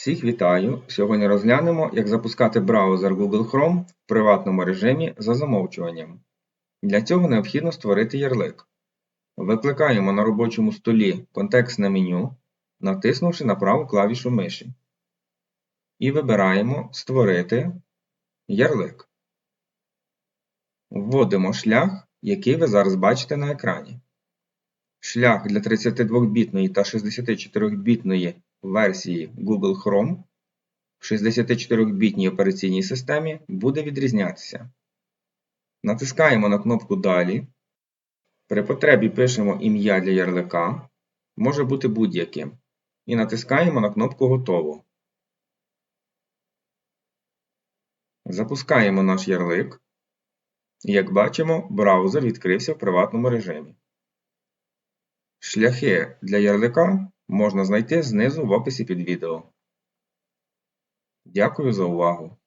Всіх вітаю! Сьогодні розглянемо, як запускати браузер Google Chrome в приватному режимі за замовчуванням. Для цього необхідно створити ярлик. Викликаємо на робочому столі контекстне меню, натиснувши на праву клавішу миші. І вибираємо Створити ярлик. Вводимо шлях, який ви зараз бачите на екрані. Шлях для 32-бітної та 64-бітної версії Google Chrome в 64-бітній операційній системі буде відрізнятися. Натискаємо на кнопку Далі. При потребі пишемо ім'я для ярлика, може бути будь-яким, і натискаємо на кнопку Готово. Запускаємо наш ярлик. Як бачимо, браузер відкрився в приватному режимі. Шляхи для ярлика можна знайти знизу в описі під відео. Дякую за увагу!